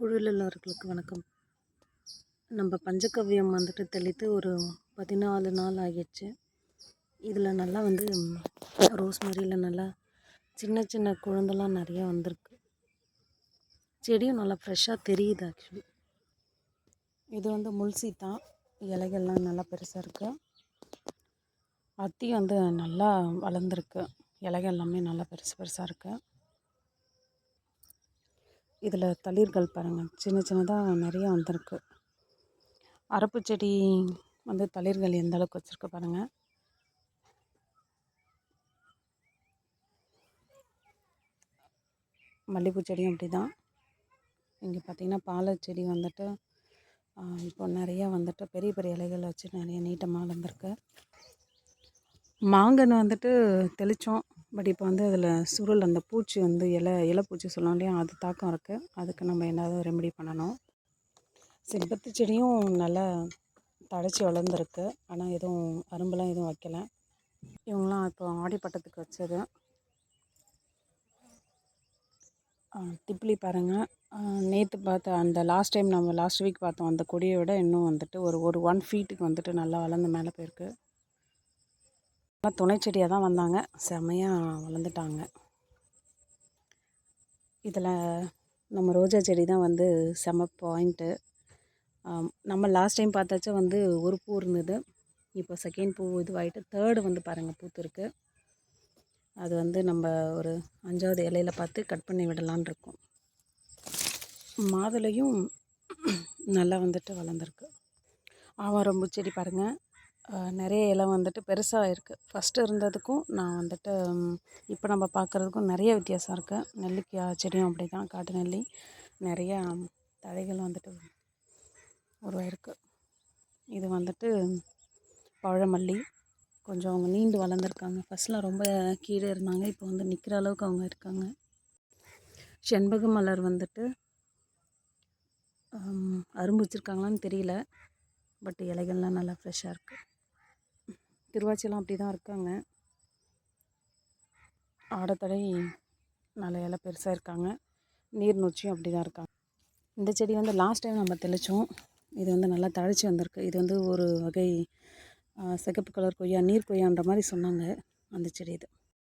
குழுவிலர்களுக்கு வணக்கம். நம்ம பஞ்சகவ்யம் வந்துட்டு தெளித்து ஒரு பதினாலு நாள் ஆகிடுச்சு. இதில் நல்லா வந்து ரோஸ்மரியில் நல்லா சின்ன சின்ன குழந்தெல்லாம் நிறையா வந்திருக்கு. செடியும் நல்லா ஃப்ரெஷ்ஷாக தெரியுது ஆக்சுவலி. இது வந்து முல்சி தான் இலைகள்லாம் நல்லா பெருசாக இருக்குது அத்தி வந்து நல்லா வளர்ந்துருக்கு. இலைகள் எல்லாமே நல்லா பெருசு பெருசாக இருக்குது இதில் தளிர்கள் பாருங்கள். சின்ன சின்னதாக நிறையா வந்திருக்கு. அரப்பு செடி வந்து தளிர்கள் எந்த அளவுக்கு வச்சுருக்கு பாருங்கள் மல்லிகைப்பூ செடியும் அப்படி தான். இங்கே பார்த்திங்கன்னா பாலை செடி வந்துட்டு இப்போ நிறையா வந்துட்டு பெரிய பெரிய இலைகள் வச்சு நிறைய நீட்டமாக வளர்ந்துருக்கு மாங்கன்னு வந்துட்டு தெளித்தோம் பட் இப்போ வந்து அதில் சுருள் அந்த பூச்சி வந்து இலை இலை பூச்சி சொல்லலாம் இல்லையா அது தாக்கம் இருக்குது அதுக்கு நம்ம ஏதாவது ரெமெடி பண்ணணும். செம்பருத்தி செடியும் நல்லா தழைச்சி வளர்ந்துருக்கு. ஆனால் எதுவும் அரும்பெல்லாம் எதுவும் வைக்கலை. இவங்களாம் இப்போ ஆடிப்பட்டத்துக்கு வச்சது. திப்ளி பாருங்கள் நேற்று பார்த்த அந்த லாஸ்ட் டைம் நம்ம லாஸ்ட் வீக் பார்த்தோம் அந்த கொடியை விட இன்னும் வந்துட்டு ஒரு ஒரு ஒன் ஃபீட்டுக்கு வந்துட்டு நல்லா வளர்ந்து மேலே போயிருக்கு. நல்லா துணை செடியாக தான் வந்தாங்க. செம்மையாக வளர்ந்துட்டாங்க. இதில் நம்ம ரோஜா செடி தான் வந்து செம பாயிண்ட்டு. நம்ம லாஸ்ட் டைம் பார்த்தாச்சும் வந்து ஒரு பூ இருந்தது. இப்போ செகண்ட் பூ இதுவாகிட்டு தேர்டு வந்து பாருங்கள் பூத்துருக்கு அது வந்து நம்ம ஒரு அஞ்சாவது இலையில் பார்த்து கட் பண்ணி விடலான் இருக்கோம். மாதுளையும் நல்லா வந்துட்டு வளர்ந்துருக்கு. ஆவாரம்பூ செடி பாருங்கள் நிறைய இலை வந்துட்டு பெருசாக இருக்குது ஃபஸ்ட்டு இருந்ததுக்கும் நான் வந்துட்டு இப்போ நம்ம பார்க்குறதுக்கும் நிறைய வித்தியாசம் இருக்குது நெல்லிக்காய் செடியும் அப்படி தான் காட்டு நெல்லி. நிறையா தழைகள் வந்துட்டு உருவாயிருக்கு. இது வந்துட்டு பழமல்லி. கொஞ்சம் அவங்க நீண்டு வளர்ந்துருக்காங்க. ஃபஸ்ட்லாம் ரொம்ப கீழே இருந்தாங்க. இப்போ வந்து நிற்கிற அளவுக்கு அவங்க இருக்காங்க. செண்பக மலர் வந்துட்டு அரும்பு வச்சுருக்காங்களான்னு தெரியல. பட் இலைகள்லாம் நல்லா ஃப்ரெஷ்ஷாக இருக்குது திருவாச்சியெல்லாம் அப்படி தான் இருக்காங்க. ஆடத்தடை நல்ல இலை பெருசாக இருக்காங்க. நீர் நொச்சியும் அப்படி தான் இருக்காங்க. இந்த செடி வந்து லாஸ்ட் டைம் நம்ம தெளித்தோம் இது வந்து நல்லா தழைச்சி வந்திருக்கு. இது வந்து ஒரு வகை சிகப்பு கலர் கொய்யா நீர் கொய்யான்ற மாதிரி சொன்னாங்க அந்த செடி இது.